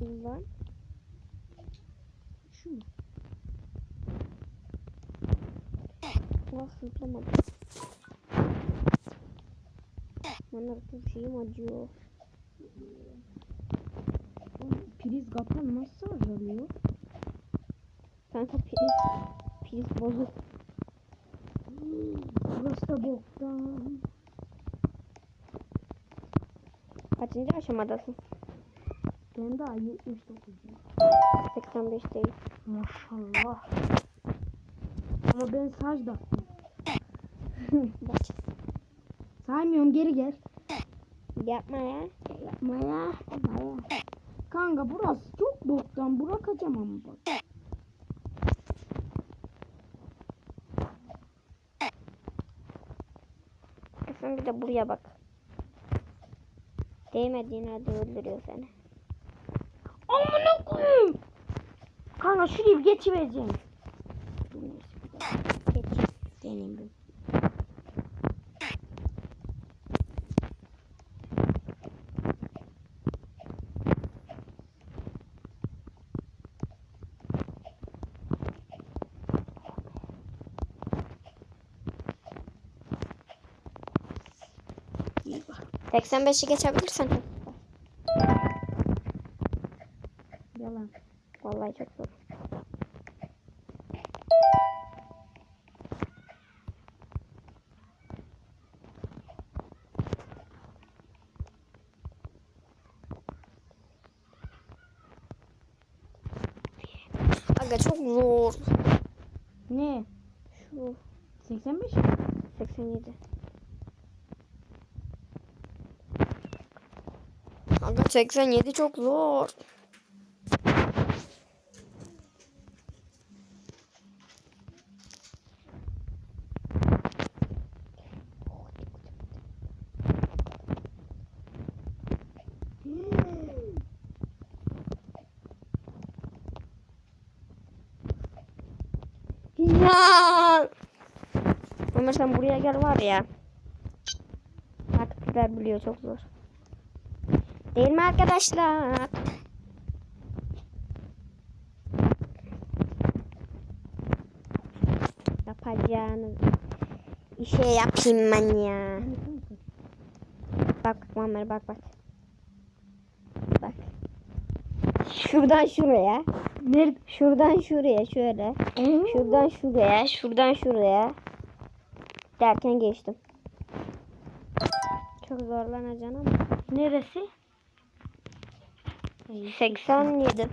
Ulan. Şu mu? Ulan zıplamadım. Bana bir şeyim acıyor. Priz kapan nasıl azalıyor? Kanka priz, priz bozuk. Burası da boktan. Kaçıncı aşamadasın? Ben daha 79. 85 değil. Maşallah. Ama ben saç da. Saymıyorum geri gel. Yapma ya. Yapma ya. Yapma ya. Kanka burası çok boktan. Bırakacağım ama bak. Sen bir de buraya bak. Değmediğin halde öldürüyor seni. Kanka şurayı bir geçivereceğim. Dur neyse bir dakika. Geç. Deneyim bir. Bak. 85'i geçebilirsen. Yalan. Vallahi çok zor. Aga çok zor. Ne? Şu 85? 87. Aga 87 çok zor. Ya. Ömer sen buraya gel var ya. Artık bizler biliyor çok zor. Değil mi arkadaşlar? Yapacağınız işe yapayım ben ya. Bak Muammer bak bak. Bak. Şuradan şuraya. Nerede? Şuradan şuraya şöyle. Şuradan şuraya, şuradan şuraya derken geçtim. Çok zorlanacaksın ama. Neresi? 87.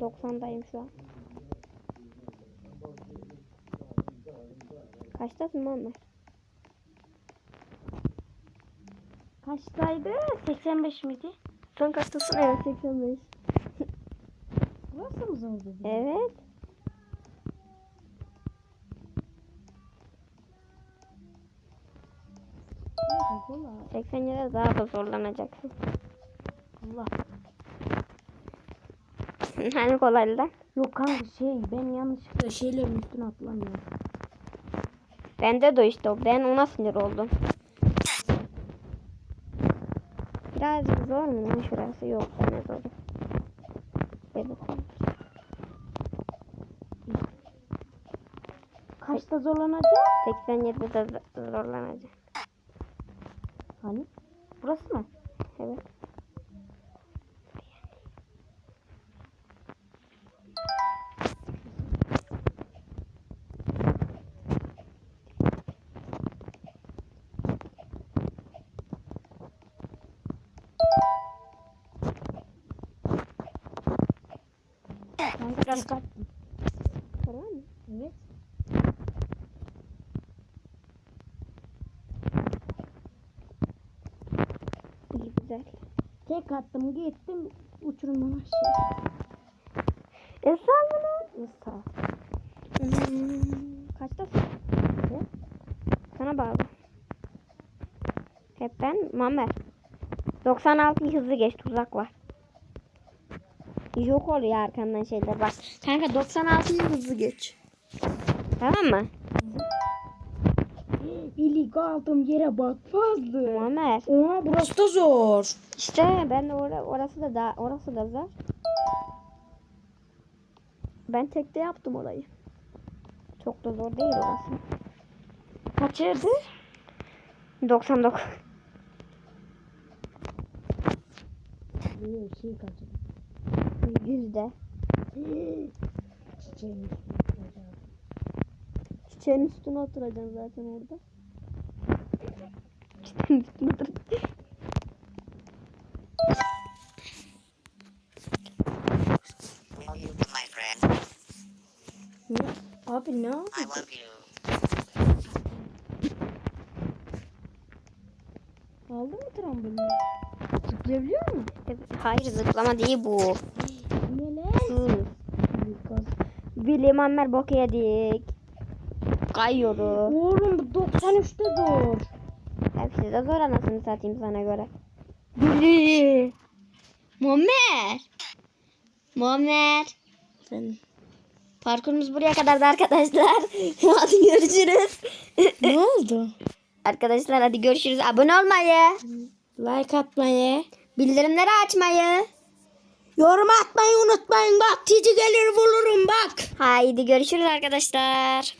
Doksandayım şu an. Kaçtasın Muhammed? Kaçtaydı? 85 miydi? Sen kaçtasın? Evet 85. Burası mı zor dedi? Evet. Allah. 87'de daha da zorlanacaksın. Allah. hani kolaydı da. Yok kanka şey ben yanlışlıkla şeylerin üstüne atlamıyorum. Bende de işte o. Ben ona sinir oldum. Birazcık zor mu lan şurası? Yok bana zor. Evet. Kaçta zorlanacak? 87'de de z- zorlanacak. Hani? Burası mı? Evet. Biraz kaçtım. Tamam mı? Evet. İyi güzel. Tek attım gittim uçurumdan aşağı. Esra mı lan? Isra. Hmm, kaçtasın? Ne? Sana bağlı. Hep ben Mamer. 96 hızlı geç tuzak var. Yok oluyor arkandan şeyler bak. Kanka 96 hızlı geç. Tamam mı? İlik aldım yere bak fazla. Muammer. Oha burası da zor. İşte ben de ora- orası da da orası da zor. Ben tekte yaptım orayı. Çok da zor değil orası. Kaç yerde? 99. Bir şey kaçırdım. Yüzde. Çiçeğin Çiçeğin üstüne oturacaksın zaten orada. Çiçeğin üstüne otur. Will you be my friend? Abi ne you. Aldın mı trambolini? Zıplayabiliyor musun? Hayır zıplama değil bu. Lucas. William Ammer bok yedik. Kayıyoruz. Oğlum bu 93'te zor. Hepsi de zor anasını satayım sana göre. Muammer. Muammer. Efendim? Parkurumuz buraya kadardı arkadaşlar. hadi görüşürüz. ne oldu? arkadaşlar hadi görüşürüz. Abone olmayı. Like atmayı. Bildirimleri açmayı. Yorum atmayı unutmayın. Bak tici gelir bulurum bak. Haydi görüşürüz arkadaşlar.